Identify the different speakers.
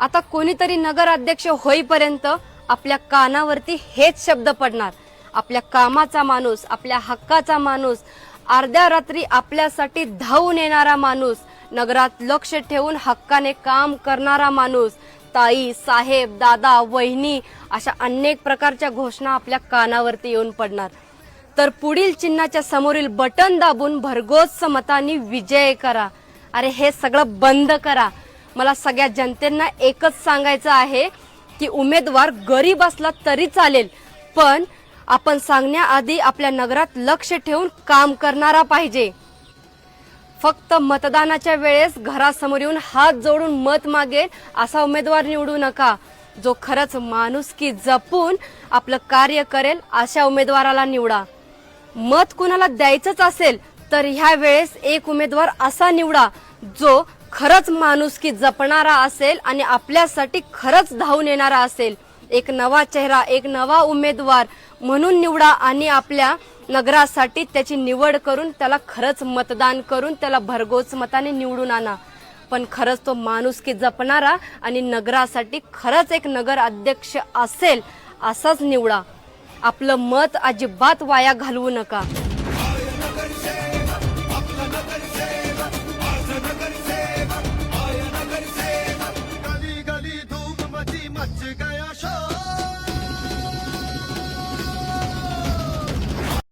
Speaker 1: आता कोणीतरी नगराध्यक्ष होईपर्यंत आपल्या कानावरती हेच शब्द पडणार. आपल्या कामाचा माणूस आपल्या हक्काचा माणूस अर्ध्या रात्री आपल्यासाठी धावून येणारा माणूस नगरात लक्ष ठेवून हक्काने काम करणारा माणूस ताई साहेब दादा वहिनी अशा अनेक प्रकारच्या घोषणा आपल्या कानावरती येऊन पडणार. तर पुढील चिन्हाच्या समोरील बटन दाबून भरघोस मतांनी विजय करा. अरे हे सगळं बंद करा. मला सगळ्या जनतेना एकच सांगायचं आहे की उमेदवार गरीब असला तरी चालेल पण आपण सांगण्याआधी आपल्या नगरात लक्ष ठेवून काम करणारा पाहिजे. फक्त मतदानाच्या वेळेस घरासमोर येऊन हात जोडून मत मागेल असा उमेदवार निवडू नका. जो खरंच माणुसकी जपून आपलं कार्य करेल अशा उमेदवाराला निवडा. मत कुणाला द्यायचंच असेल तर ह्या वेळेस एक उमेदवार असा निवडा जो खरंच माणुसकी जपणारा असेल आणि आपल्यासाठी खरंच धावून येणारा असेल. एक नवा चेहरा एक नवा उमेदवार म्हणून निवडा आणि आपल्या नगरासाठी त्याची निवड करून त्याला खरंच मतदान करून त्याला भरघोस मताने निवडून आणा. पण खरंच तो माणुसकी जपणारा आणि नगरासाठी खरंच एक नगर अध्यक्ष असेल असाच निवडा. आपलं मत अजिबात वाया घालवू नका. মাছ গায়া সব